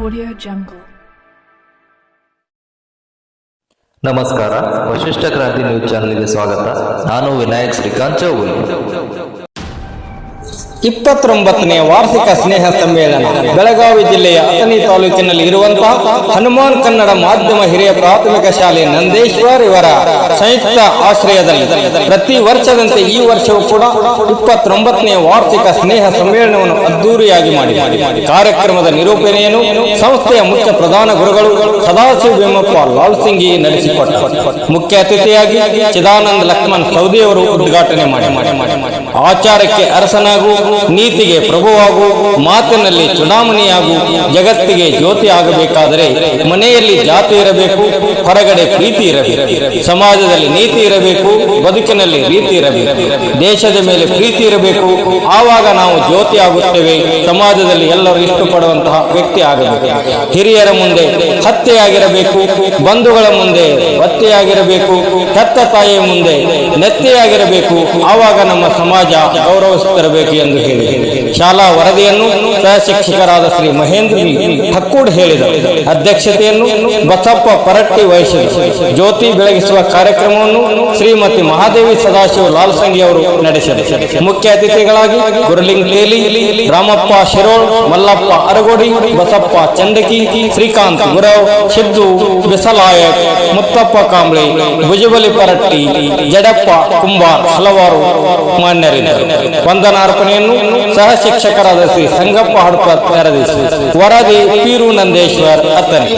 Audio jungle ನಮಸ್ಕಾರ ವಶಿಷ್ಠ ಕ್ರಾಂತಿ news ಚಾನೆಲ್ಗೆ ಸ್ವಾಗತ. ನಾನು ವಿನಾಯಕ್ ಶ್ರೀಕಾಂತ್ ಚೌಗುಲಿ ಇಪ್ಪತ್ತೊಂಬತ್ತನೇ ವಾರ್ಷಿಕ ಸ್ನೇಹ ಸಮ್ಮೇಳನ. ಬೆಳಗಾವಿ ಜಿಲ್ಲೆಯ ಅಥಣಿ ತಾಲೂಕಿನಲ್ಲಿ ಇರುವಂತಹ ಹನುಮಾನ್ ಕನ್ನಡ ಮಾಧ್ಯಮ ಹಿರಿಯ ಪ್ರಾಥಮಿಕ ಶಾಲೆ ನಂದೇಶ್ವರ್ ಇವರ ಸಂಯುಕ್ತ ಆಶ್ರಯದಲ್ಲಿ. ಪ್ರತಿ ವರ್ಷದಂತೆ ಈ ವರ್ಷವೂ ಕೂಡ ಇಪ್ಪತ್ತೊಂಬತ್ತನೇ ವಾರ್ಷಿಕ ಸ್ನೇಹ ಸಮ್ಮೇಳನವನ್ನು ಅದ್ದೂರಿಯಾಗಿ ಮಾಡಿ ಕಾರ್ಯಕ್ರಮದ ನಿರೂಪಣೆಯನ್ನು ಸಂಸ್ಥೆಯ ಮುಖ್ಯ ಪ್ರಧಾನ ಗುರುಗಳು ಸದಾಶಿವ ಭೀಮಪ್ಪ ಲಾಲ್ ಸಿಂಗಿ ನಡೆಸಿಕೊಟ್ಟರು. ಮುಖ್ಯ ಅತಿಥಿಯಾಗಿ ಚಿದಾನಂದ ಲಕ್ಷ್ಮಣ್ ಸೌದಿಯವರು ಉದ್ಘಾಟನೆ ಮಾಡಿ ಆಚಾರಕ್ಕೆ ಅರಸನಾಗು ನೀತಿಗೆ ಪ್ರಭುವಾಗು, ಮಾತಿನಲ್ಲಿ ಚುನಾವಣೆಯಾಗು, ಜಗತ್ತಿಗೆ ಜ್ಯೋತಿ ಆಗಬೇಕಾದರೆ ಮನೆಯಲ್ಲಿ ಜಾತಿ ಇರಬೇಕು, ಹೊರಗಡೆ ಪ್ರೀತಿ ಇರಬೇಕು, ಸಮಾಜದಲ್ಲಿ ನೀತಿ ಇರಬೇಕು, ಬದುಕಿನಲ್ಲಿ ರೀತಿ ಇರಬೇಕು, ದೇಶದ ಮೇಲೆ ಪ್ರೀತಿ ಇರಬೇಕು, ಆವಾಗ ನಾವು ಜ್ಯೋತಿ ಆಗುತ್ತೇವೆ, ಸಮಾಜದಲ್ಲಿ ಎಲ್ಲರೂ ಇಷ್ಟಪಡುವಂತಹ ವ್ಯಕ್ತಿ ಆಗಬೇಕು. ಹಿರಿಯರ ಮುಂದೆ ಹತ್ಯೆಯಾಗಿರಬೇಕು, ಬಂಧುಗಳ ಮುಂದೆ ಒತ್ತೆಯಾಗಿರಬೇಕು ಕತ್ತ ತಾಯಿಯ ಮುಂದೆ ನೆತ್ತೆಯಾಗಿರಬೇಕು, ಆವಾಗ ನಮ್ಮ ಸಮಾಜ ಗೌರವಿಸುತ್ತಿರಬೇಕು ಎಂದು ಹೇಳಿ ಶಾಲಾ ವರದಿಯನ್ನು ಸಹಶಿಕ್ಷಕರಾದ ಶ್ರೀ ಮಹೇಂದ್ರ ಹಕ್ಕೂಡ್ ಹೇಳಿದರು. ಅಧ್ಯಕ್ಷತೆಯನ್ನು ಬಸಪ್ಪ ಪರಟ್ಟಿ ವಹಿಸಿದರು. ಜ್ಯೋತಿ ಬೆಳಗಿಸುವ ಕಾರ್ಯಕ್ರಮವನ್ನು ಶ್ರೀಮತಿ ಮಹಾದೇವಿ ಸದಾಶಿವ ಲಾಲ್ಸಂಗಿ ಅವರು ನಡೆಸಿದರು. ಮುಖ್ಯ ಅತಿಥಿಗಳಾಗಿ ಗುರುಲಿಂಗ್ ಲೇಲಿ ರಾಮಪ್ಪ ಶಿರೋಳ್, ಮಲ್ಲಪ್ಪ ಅರಗೋಡಿ, ಬಸಪ್ಪ ಚಂದಕಿ, ಶ್ರೀಕಾಂತ್ ಗುರವ್, ಸಿದ್ದು ಬಿಸಲಾಯಕ್ ಮುತ್ತಪ್ಪ ಕಾಂಬ್ಳೆ, ಭುಜಬಲಿ ಪರಟ್ಟಿ, ಜಡಪ್ಪ ಕುಂಬಾರ್ ಹಲವಾರು ಮಾನ್ಯರಿದ್ದಾರೆ. ವಂದನಾರ್ಪಣೆಯನ್ನು ಸಹ ಶಿಕ್ಷಕರಾದ ಶ್ರೀ ಸಂಗಪ್ಪ ಹಡಪ ನೆರವೇರಿಸಿ. ವರದಿ ಪೀರು ನಂದೇಶ್ವರ್ ಅತ್ತನಿ